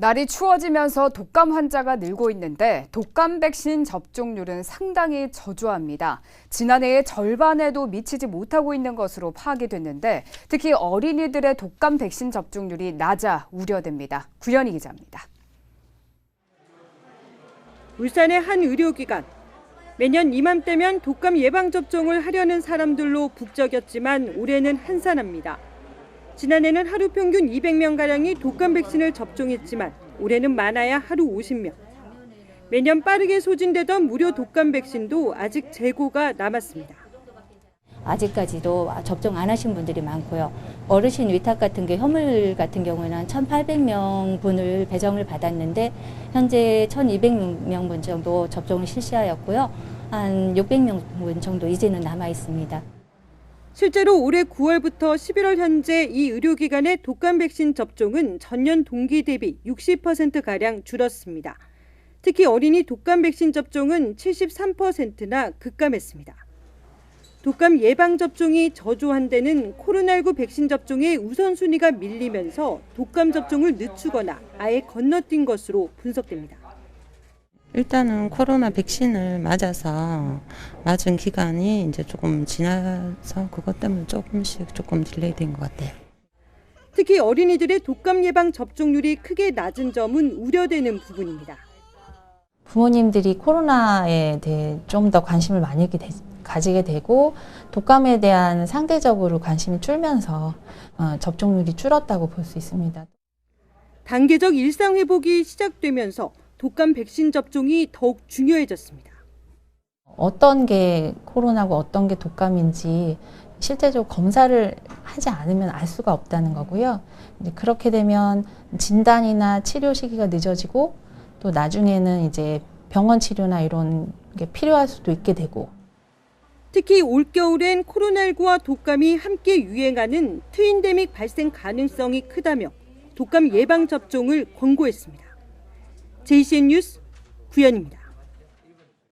날이 추워지면서 독감 환자가 늘고 있는데 독감 백신 접종률은 상당히 저조합니다. 지난해의 절반에도 미치지 못하고 있는 것으로 파악이 됐는데 특히 어린이들의 독감 백신 접종률이 낮아 우려됩니다. 구현희 기자입니다. 울산의 한 의료기관. 매년 이맘때면 독감 예방접종을 하려는 사람들로 북적였지만 올해는 한산합니다. 지난해는 하루 평균 200명가량이 독감 백신을 접종했지만 올해는 많아야 하루 50명. 매년 빠르게 소진되던 무료 독감 백신도 아직 재고가 남았습니다. 아직까지도 접종 안 하신 분들이 많고요. 어르신 위탁 같은 게 혐을 같은 경우에는 1,800명 분을 배정을 받았는데 현재 1,200명 분 정도 접종을 실시하였고요. 한 600명 분 정도 이제는 남아 있습니다. 실제로 올해 9월부터 11월 현재 이 의료기관의 독감 백신 접종은 전년 동기 대비 60%가량 줄었습니다. 특히 어린이 독감 백신 접종은 73%나 급감했습니다. 독감 예방 접종이 저조한 데는 코로나19 백신 접종의 우선순위가 밀리면서 독감 접종을 늦추거나 아예 건너뛴 것으로 분석됩니다. 일단은 코로나 백신을 맞아서 맞은 기간이 이제 조금 지나서 그것 때문에 조금씩 조금 딜레이 된 것 같아요. 특히 어린이들의 독감 예방 접종률이 크게 낮은 점은 우려되는 부분입니다. 부모님들이 코로나에 대해 좀 더 관심을 많이 되- 가지게 되고 독감에 대한 상대적으로 관심이 줄면서 어, 접종률이 줄었다고 볼 수 있습니다. 단계적 일상 회복이 시작되면서 독감 백신 접종이 더욱 중요해졌습니다. 어떤 게 코로나고 어떤 게 독감인지 실제적으로 검사를 하지 않으면 알 수가 없다는 거고요. 그렇게 되면 진단이나 치료 시기가 늦어지고 또 나중에는 이제 병원 치료나 이런 게 필요할 수도 있게 되고 특히 올겨울엔 코로나19와 독감이 함께 유행하는 트윈데믹 발생 가능성이 크다며 독감 예방 접종을 권고했습니다. JCN 뉴스 구현입니다.